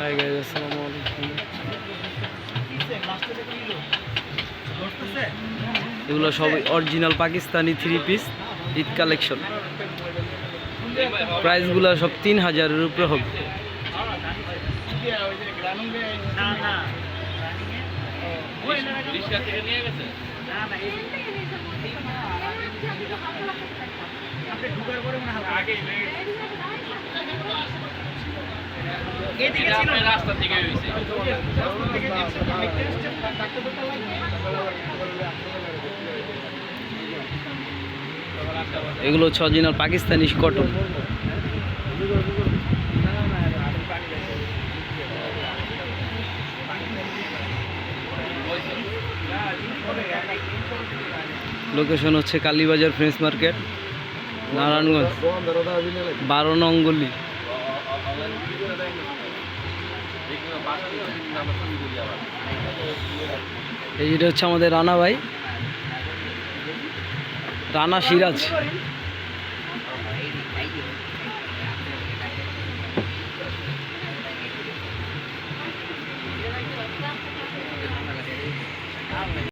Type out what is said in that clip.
High আসসালামু আলাইকুম। এগুলো সব original Pakistani three piece Eid collection প্রাইসগুলো সব তিন হাজারের উপরে হবে। রাস্তা থেকে হয়েছে। এগুলো হচ্ছে অরিজিনাল পাকিস্তানি কটন লোকেশন হচ্ছে কালীবাজার ফ্রেন্স মার্কেট নারায়ণগঞ্জ বারো নঙ্গলি এই যেটা হচ্ছে আমাদের রানা ভাই। রানা সিরাজ।